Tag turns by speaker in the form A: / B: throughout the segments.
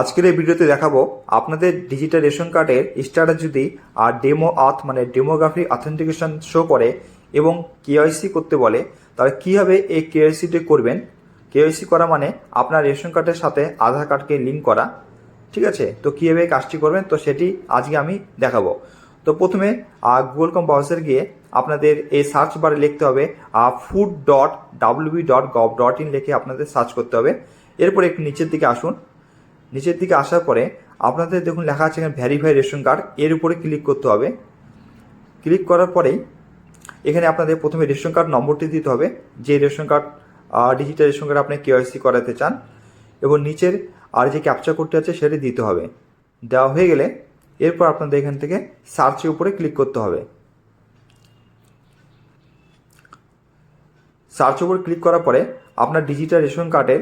A: আজকের এই ভিডিওতে দেখাবো আপনাদের ডিজিটাল রেশন কার্ডের স্ট্যাটাস যদি আর ডেমো আথ মানে ডেমোগ্রাফি অথেন্টিকেশন শো করে এবং কেওয়াইসি করতে বলে। তাহলে কীভাবে এই কেওয়াইসিটি করবেন? কেওয়াইসি করা মানে আপনার রেশন কার্ডের সাথে আধার কার্ডকে লিঙ্ক করা। ঠিক আছে? তো কীভাবে কাজটি করবেন? তো সেটি আজকে আমি দেখাবো। তো প্রথমে গুগল কম ব্রাউজার গিয়ে আপনাদের এই সার্চ বারে লিখতে হবে food dot WB dot gov dot in লিখে আপনাদের সার্চ করতে হবে। এরপর একটু নিচের দিকে আসুন। নিচের দিকে আসার পরে আপনাদের দেখুন লেখা আছে এখানে ভ্যারিফাই রেশন কার্ড এর উপরে ক্লিক করতে হবে। ক্লিক করার পরেই এখানে আপনাদের প্রথমে রেশন কার্ড নম্বরটি দিতে হবে। যে ration card digital ration card আপনি কেওয়াইসি করাতে চান এবং নিচের আর যে ক্যাপচার কোডটি আছে সেটি দিতে হবে। দেওয়া হয়ে গেলে এরপর আপনাদের এখান থেকে সার্চের উপরে ক্লিক করতে হবে। সার্চ উপর ক্লিক করার পরে আপনার ডিজিটাল রেশন কার্ডের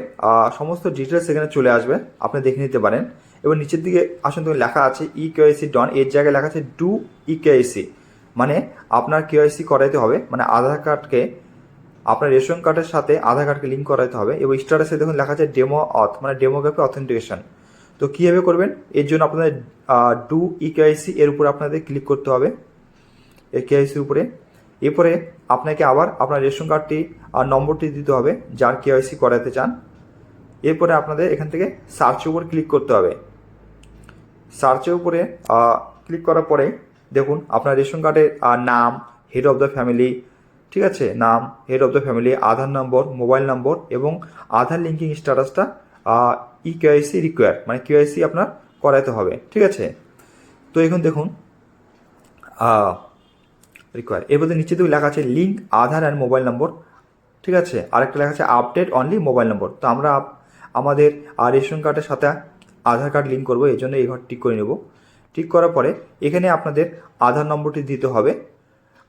A: সমস্ত ডিটেলস এখানে চলে আসবে। আপনি দেখে নিতে পারেন। এবং নিচের দিকে আসুন তুমি লেখা আছে ই কেওয়াইসি ডন এর জায়গায় লেখা আছে ডু ই কেওয়াইসি মানে আপনার কেওয়াইসি করাইতে হবে। মানে আধার কার্ডকে, আপনার রেশন কার্ডের সাথে আধার কার্ডকে লিঙ্ক করাইতে হবে। এবং স্ট্যাটাসে দেখুন, লেখা আছে ডেমো অথ মানে ডেমোগ্রাফি অথেন্টিকেশন তো কীভাবে করবেন? এর জন্য আপনাদের ডু ই কেওয়াইসি এর উপরে আপনাদের ক্লিক করতে হবে। এই কেওয়াইসির উপরে। এরপরে আপনাকে আবার আপনার রেশন কার্ডটি আর নম্বরটি দিতে হবে যার কেওয়াইসি করাতে চান। এরপরে আপনাদের এখান থেকে সার্চের উপর ক্লিক করতে হবে। সার্চের উপরে ক্লিক করার পরে দেখুন আপনার রেশন কার্ডের নাম হেড অফ দ্য ফ্যামিলি ঠিক আছে? নাম head of the family Aadhaar number mobile number এবং আধার লিঙ্কিং স্ট্যাটাসটা ই কেওয়াইসি রিকোয়ার মানে কেওয়াইসি আপনার করাতে হবে, ঠিক আছে? তো এখন দেখুন রিকোয়ার এর মধ্যে নিচে দিকে লেখা আছে link Aadhaar and mobile number ঠিক আছে? আরেকটা লেখা আছে আপডেট অনলি মোবাইল নম্বর তো আমরা আমাদের রেশন কার্ডের সাথে আধার কার্ড লিঙ্ক করব, এই জন্য এই ঘর ঠিক করে নেব। ঠিক করার পরে এখানে আপনাদের আধার নম্বরটি দিতে হবে।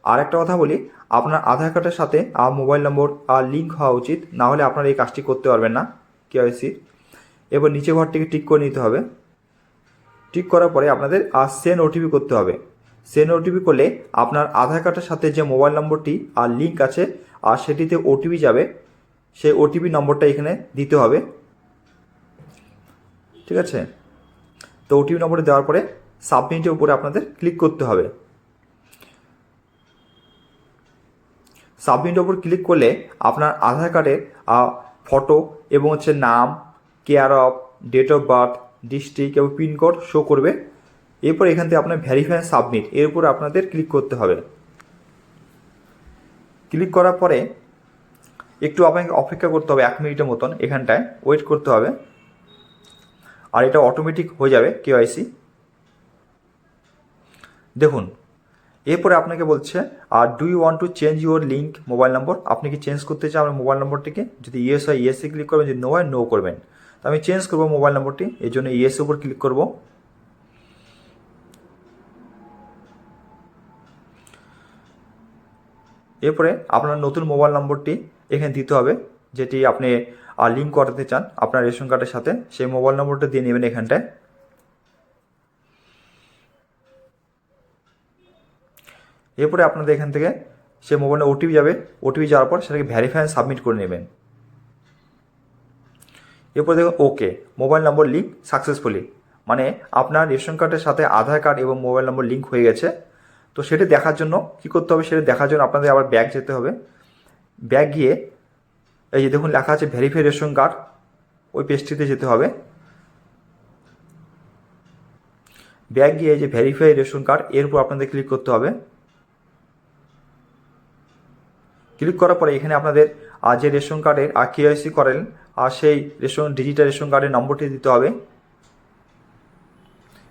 A: আর একটা কথা বলি, আপনার আধার কার্ডের সাথে মোবাইল নম্বর আর লিঙ্ক হওয়া উচিত, না হলে আপনারা এই কাজটি করতে পারবেন না কেওয়াইসি এবার নিচে ঘরটিকে ঠিক করে নিতে হবে। ঠিক করার পরে আপনাদের আর সেন্ড ওটিপি করতে হবে। সেন্ড ওটিপি করলে আপনার আধার কার্ডের সাথে যে মোবাইল নম্বরটি আর লিঙ্ক আছে, আর সেটিতে ওটিপি যাবে, সেই ওটিপি নম্বরটা এখানে দিতে হবে। ঠিক আছে? তো ওটিপি নম্বরটা দেওয়ার পরে সাবমিটের উপরে আপনাদের ক্লিক করতে হবে। সাবমিটের উপর ক্লিক করলে আপনার আধার কার্ডের ফটো এবং হচ্ছে নাম care of date of birth district এবং পিনকোড শো করবে। এরপর এখান থেকে আপনার ভ্যারিফাই সাবমিট এর উপর আপনাদের ক্লিক করতে হবে। ক্লিক করার পরে একটু আপনাকে অপেক্ষা করতে হবে এক মিনিটের মতন এখানটায় ওয়েট করতে হবে। আর এটা অটোমেটিক হয়ে যাবে কেওয়াইসি দেখুন, এরপরে আপনাকে বলছে, আর do you want to change your link mobile number আপনি কি চেঞ্জ করতে চান আপনার মোবাইল নম্বরটিকে যদি ইয়েস হয় ইয়েসে ক্লিক করবেন, যদি নো হয় নো করবেন। তো আমি চেঞ্জ করব মোবাইল নম্বরটি এই জন্য ইয়েস উপর ক্লিক করব। এরপরে আপনার নতুন মোবাইল নম্বরটি এখানে দিতে হবে, যেটি আপনি লিঙ্ক করাতে চান, আপনার রেশন কার্ডের সাথে, সেই মোবাইল নম্বরটা দিয়ে নেবেন এখানটায়। এরপরে আপনাদের এখান থেকে সে মোবাইলে ওটিপি যাবে ওটিপি যাওয়ার পর সেটাকে ভ্যারিফাই সাবমিট করে নেবেন। এরপর দেখুন okay mobile number link successfully মানে আপনার রেশন কার্ডের সাথে আধার কার্ড এবং মোবাইল নম্বর লিঙ্ক হয়ে গেছে। তো সেটা দেখার জন্য কী করতে হবে? সেটা দেখার জন্য আপনাদের আবার ব্যাগ যেতে হবে। ব্যাগ গিয়ে এই যে দেখুন লেখা আছে ভেরিফাই রেশন কার্ড, ওই পেজটিতে যেতে হবে। ব্যাগ গিয়ে যে ভেরিফাই রেশন কার্ড এর উপর আপনাদের ক্লিক করতে হবে। ক্লিক করার পরে এখানে আপনাদের আর যে রেশন কার্ডের আর কেওয়াইসি করেন, আর সেই রেশন ডিজিটাল রেশন কার্ডের নম্বরটি দিতে হবে।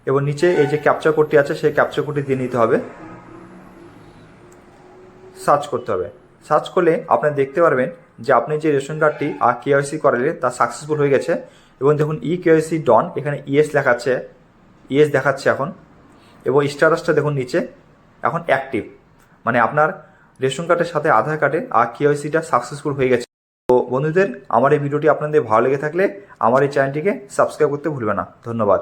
A: এবং নিচে এই যে ক্যাপচার কোডটি আছে, সেই ক্যাপচার কোডটি দিয়ে নিতে হবে। সার্চ করতে হবে। সার্চ করলে আপনি দেখতে পারবেন যে আপনি যে রেশন কার্ডটি আর কেওয়াইসি করালে তা সাকসেসফুল হয়ে গেছে। এবং দেখুন ই কেওয়াইসি ডন এখানে ইএস লেখাচ্ছে ইএস দেখাচ্ছে এখন। এবং স্ট্যাটাসটা দেখুন নিচে, এখন অ্যাক্টিভ মানে আপনার রেশন কার্ডের সাথে আধার কার্ডে আর কেওয়াইসিটা সাকসেসফুল হয়ে গেছে। তো বন্ধুদের, আমার এই ভিডিওটি আপনাদের ভালো লেগে থাকলে আমার এই চ্যানেলটিকে সাবস্ক্রাইব করতে ভুলবে না। ধন্যবাদ।